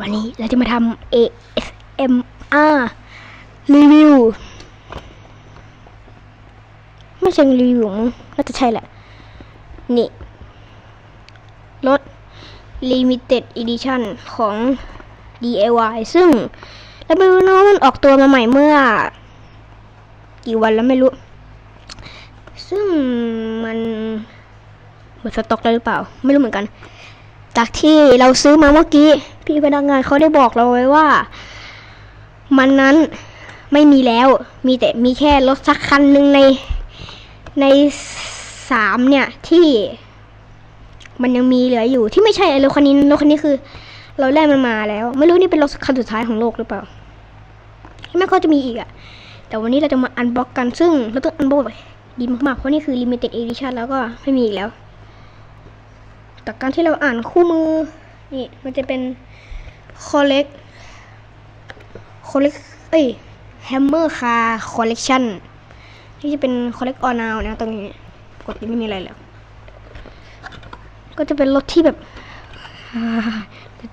วันนี้เราจะมาทำ ASMR รีวิว ไม่ใช่รีวิวมั้งน่าจะใช่แหละ นี่ รถ Limited Edition ของ DIY ซึ่งเราไม่รู้นะว่ามันออกตัวมาใหม่เมื่อ กี่วันแล้วไม่รู้ ซึ่งมันหมดสต็อกแล้วหรือเปล่า ไม่รู้เหมือนกัน จากที่เราซื้อมาเมื่อกี้ พี่พนักงานเขาได้บอกเราไว้ว่า มันนั้นไม่มีแล้ว มีแต่มีแค่รถสักคันหนึ่งในในสามเนี่ยที่ มันยังมีเหลืออยู่ที่ไม่ใช่ไอ้รถคันนี้รถคันนี้คือ เราแลกมันมาแล้ว ไม่รู้นี่เป็นรถคันสุดท้ายของโลกหรือเปล่าไม่ก็จะมีอีกอะแต่วันนี้เราจะมาอันบล็อกกันซึ่งเราต้องอันบล็อกดีมากๆเพราะนี่คือ limited edition แล้วก็ไม่มีอีกแล้ว จากการที่เราอ่านคู่มือ นี่มันจะเป็น collect collect เอ้ย hammer car collection นี่จะเป็น collect all now นะตรงนี้ กดนี้ไม่มีอะไรแล้ว ก็จะเป็นรถที่แบบ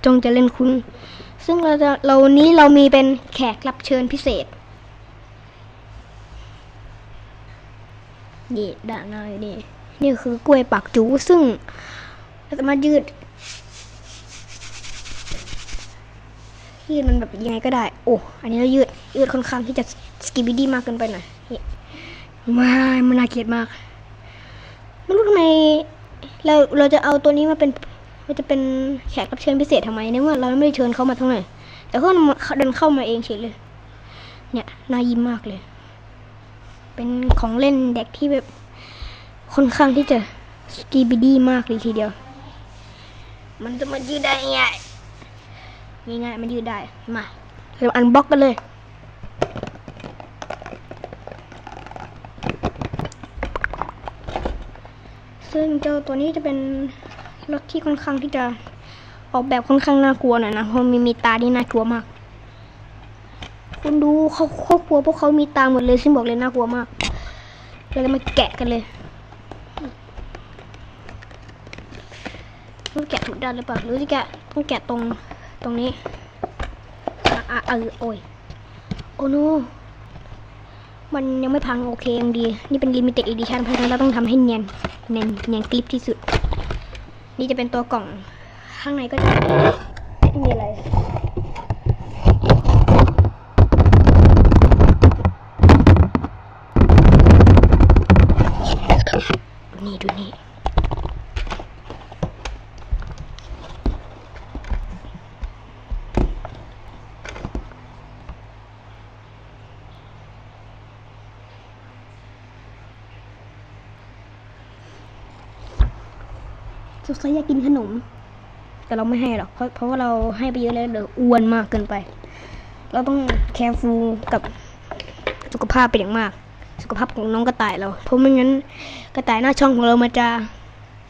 จงจะเล่นคุณ ซึ่งเราจะเรานี้เรามีเป็นแขกรับเชิญพิเศษนี่ด้านหน้านี่นี่คือกล้วยปากจูซึ่งเราจะมายืด ยืดมันแบบยังไงก็ได้ โอ้อันนี้เรายืดยืดค่อนข้างที่จะสกิบิดี้มากเกินไปหน่อยนี่ว้ามันน่าเกลียดมากไม่รู้ทำไมเราเราจะเอาตัวนี้มาเป็นเราจะเป็นแขกรับเชิญพิเศษทำไมในเมื่อเราไม่ได้เชิญเขามาเท่าไหร่แต่เขาเดินเข้ามาเองเฉยเลย เนี่ยน่ายิ้มมากเลย เป็นของเล่นเด็กที่แบบค่อนข้างที่จะสกีบิดี้มากเลยทีเดียว มันจะมายืดได้ง่าย ง่ายๆมันยืดได้มาเราอันบ็อกกันเลยซึ่งเจ้าตัวนี้จะเป็นรถที่ค่อนข้างที่จะออกแบบค่อนข้างน่ากลัวหน่อยนะเพราะมีมีตาที่น่ากลัวมาก คุณดูเขาครอบครัวพวกเขามีตาหมดเลยซึ่งบอกเลยน่ากลัวมากเราจะมาแกะกันเลยต้องแกะถูกด้านหรือเปล่าหรือจะแกะต้องแกะตรง ตรงนี้อะอะเออโอ้ยโอ้โนมันยังไม่พังโอเคยังดี นี่เป็น limited edition เพราะฉะนั้นเราต้องทำให้เนียนเนียนเนียนกริปที่สุด นี่จะเป็นตัวกล่อง ข้างในก็จะไม่มีอะไร ดูนี่ดูนี่ สงสัยอยากกินขนม แต่เราไม่ให้หรอกเพราะเพราะว่าเราให้ไปเยอะแล้วเดี๋ยวอ้วนมากเกินไป เราต้องแคร์ฟูลกับสุขภาพเป็นอย่างมาก สุขภาพของน้องกระต่ายเรา เพราะไม่งั้นกระต่ายหน้าช่องของเรามันจะ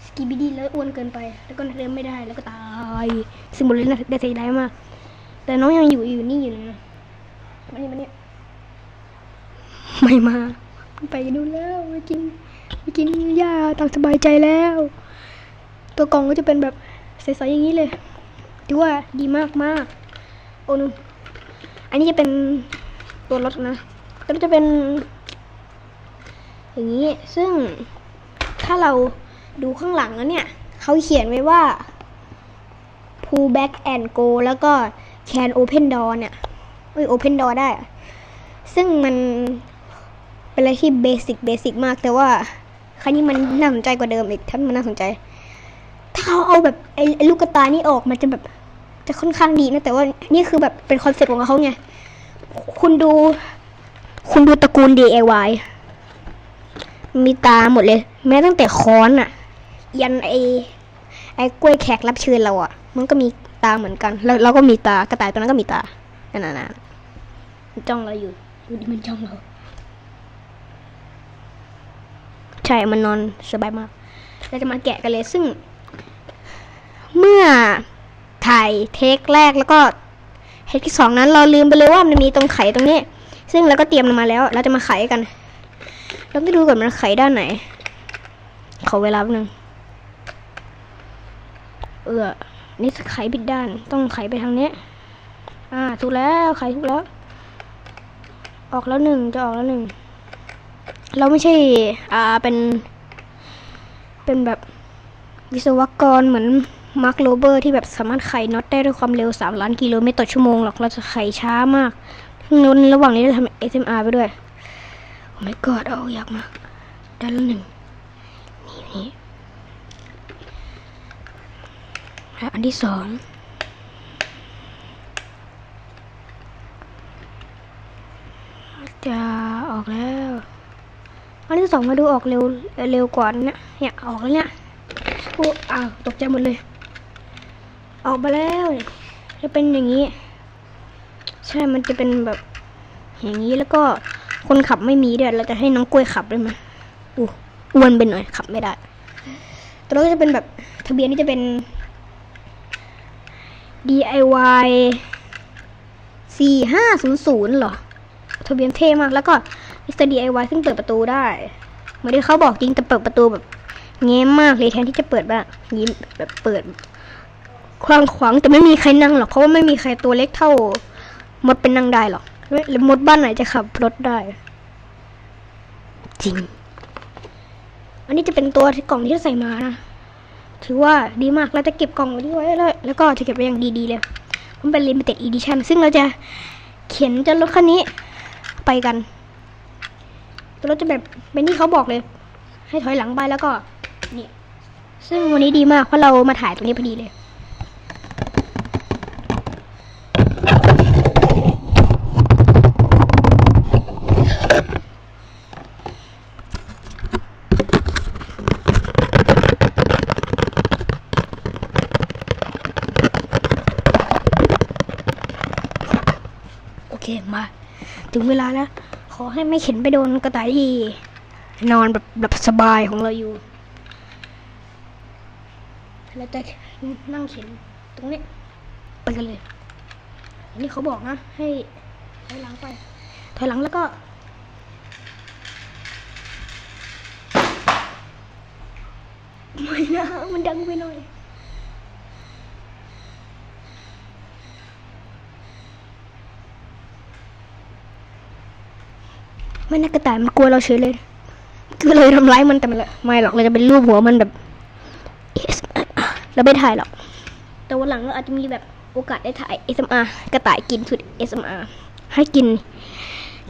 สกีบิดี้แล้วอ้วนเกินไป แล้วก็เดินไม่ได้แล้วก็ตายซึ่งบทเรียนได้เสียดายมาก แต่น้องยังอยู่อยู่นี่อยู่เลยนะมานี่มานี่ไม่มา ไปดูแล้วไปกินไปกินหญ้าตามสบายใจแล้ว ตัวกล่องก็จะเป็นแบบใสๆอย่างนี้เลยถือว่าดีมากมากโอ้นอันนี้จะเป็นตัวรถนะตัวรถจะเป็น อย่างนี้ซึ่งถ้าเราดูข้างหลังแล้วเนี่ย เขาเขียนไว้ว่า pull back and go แล้วก็ can open door เนี่ยเอ้ย open door ได้ ซึ่งมันเป็นอะไรที่เบสิกเบสิกมาก แต่ว่าครั้นี้มันน่าสนใจกว่าเดิมอีกท่านมันน่าสนใจ เขาเอาแบบไอ้ลูกกระตานี่ออกมันจะแบบจะค่อนข้างดีนะแต่ว่านี่คือแบบเป็นคอนเซ็ปต์ของเขาไงคุณดู คุณดูตระกูล DIY มีตาหมดเลย แม้ตั้งแต่ค้อนอะยันไอไอ้กล้วยแขกรับเชิญเราอะมันก็มีตาเหมือนกัน แล้วเราก็มีตากระต่ายตัวนั้นก็มีตานั่นน่ะมันจ้องเราอยู่ดูดิมันจ้องเรา ใช่มันนอนสบายมาก เราจะมาแกะกันเลยซึ่ง เมื่อถ่ายเทคแรกแล้วก็เทคที่สองนั้นเราลืมไปเลยว่ามันมีตรงไขตรงนี้ ซึ่งเราก็เตรียมมาแล้ว เราจะมาไขกัน เราไปดูก่อนมันไขด้านไหน ขอเวลาแป๊บนึง เออนี่ไขผิดด้าน ต้องไขไปทางนี้ อ่า ถูกแล้วไขถูกแล้ว ออกแล้วหนึ่งจะออกแล้วหนึ่ง เราไม่ใช่ อ่า เป็น เป็นแบบวิศวกรเหมือน มาร์คโรเบอร์ที่แบบสามารถไขน็อตได้ด้วยความเร็ว 3 ล้านกิโลเมตรต่อชั่วโมงหรอกเราจะไขช้ามากนนระหว่างนี้เราทำ SMR ไปด้วย โอ้ my god เอาอยากมากด้แล้วหนึ่งนี่นี่และอันที่สองจะออกแล้ว อันที่สองมาดูออกเร็วเร็วกว่านะเนี่ยออกแล้วเนี่ยโอ้อ้าวตกใจหมดเลย ออกมาแล้ว จะเป็นอย่างนี้ ใช่ มันจะเป็นแบบอย่างนี้แล้วก็คนขับไม่มีเดี๋ยวเราจะให้น้องกล้วยขับได้ไหมอู้อ้วนไปหน่อยขับไม่ได้แตัวเราก็จะเป็นแบบทะเบียนนี่จะเป็น DIY สี่ห้าศูนย์ศูนย์เหรอ ทะเบียนเท่มากแล้วก็ Mr. DIY ซึ่งเปิดประตูได้เหมือนที่เขาบอกจริงแต่เปิดประตูแบบแง้มมากเลยแทนที่จะเปิดแบบยิ้มแบบเปิด ควางขวางแต่ไม่มีใครนั่งหรอกเพราะว่าไม่มีใครตัวเล็กเท่ามดเป็นนั่งได้หรอกหรือมดบ้านไหนจะขับรถได้ จริง อันนี้จะเป็นตัวที่กล่องที่ใส่มานะถือว่าดีมากเราจะเก็บกล่องไว้ที่ไว้เลยแล้วก็จะเก็บไว้อย่างดีๆเลยมันเป็น limited edition ซึ่งเราจะเขียนจะรถคันนี้ไปกันตัวรถจะแบบเป็นที่เขาบอกเลย ให้ถอยหลังไปแล้วก็นี่ซึ่งวันนี้ดีมากเพราะเรามาถ่ายตรงนี้พอดีเลย ถึงเวลาแล้วขอให้ไม่เข็นไปโดนกระต่ายที่นอนแบบแบบสบายของเราอยู่แล้วจะนั่งเข็นตรงนี้ไปกันเลยอันนี้เขาบอกนะ ให้ถอยหลังไปถอยหลังแล้วก็ไม่นะมันดังไปหน่อย ไม่น่ากระต่ายมันกลัวเราเฉยเลย ก็เลยทำร้ายมันแต่มันไม่หรอกเราจะเป็นรูปหัวมันแบบ ASMR เราไม่ถ่ายหรอก แต่วันหลังเราอาจจะมีแบบโอกาสได้ถ่าย SMR กระต่ายกินสุด SMR ให้กิน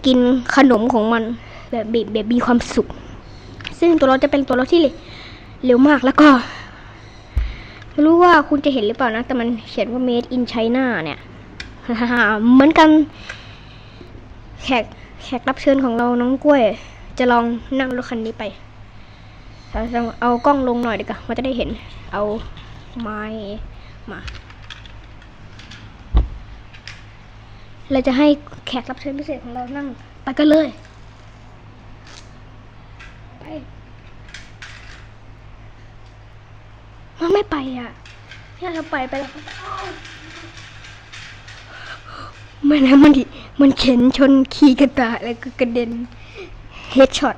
กินขนมของมันแบบแบบแบบมีความสุข ซึ่งตัวเราจะเป็นตัวเราที่เร็วมากแล้วก็ไม่รู้ว่าคุณจะเห็นหรือเปล่านะ แต่มันเขียนว่า made in China เนี่ยเหมือนกันแขก แขกรับเชิญของเราน้องกล้วย จะลองนั่งรถคันนี้ไปเอาเอากล้องลงหน่อยดีกว่ามันจะได้เห็น เอาไม้มาเราจะให้แขกรับเชิญพิเศษของเรานั่ง ไปกันเลย ไปมันไม่ไปอะถ้าเราไปไปแล้ว ม่นะมันดิมันเข็นชนขี่กระต่ายแล้วก็กระเด็นเฮดช็อต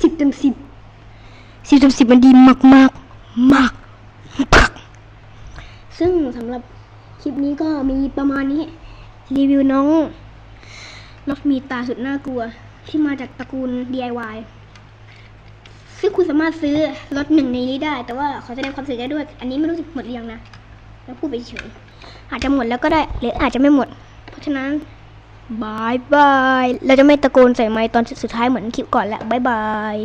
สิบเต็มสิบสิบเต็มสิบมันดีมากมากมาก ซึ่งสำหรับคลิปนี้ก็มีประมาณนี้ รีวิวน้องรถมีตาสุดน่ากลัว ที่มาจากตระกูล DIY ซึ่งคุณสามารถซื้อรถหนึ่งในนี้ได้ แต่ว่าขอแสดงความเสียใจด้วย อันนี้ไม่รู้สึกหมดหรือยังนะ แล้วพูดไปเฉย อาจจะหมดแล้วก็ได้ หรืออาจจะไม่หมด เพราะฉะนั้นบายบาย เราจะไม่ตะโกนใส่ไมค์ตอนสุดท้ายเหมือนคลิปก่อนแล้วบายบาย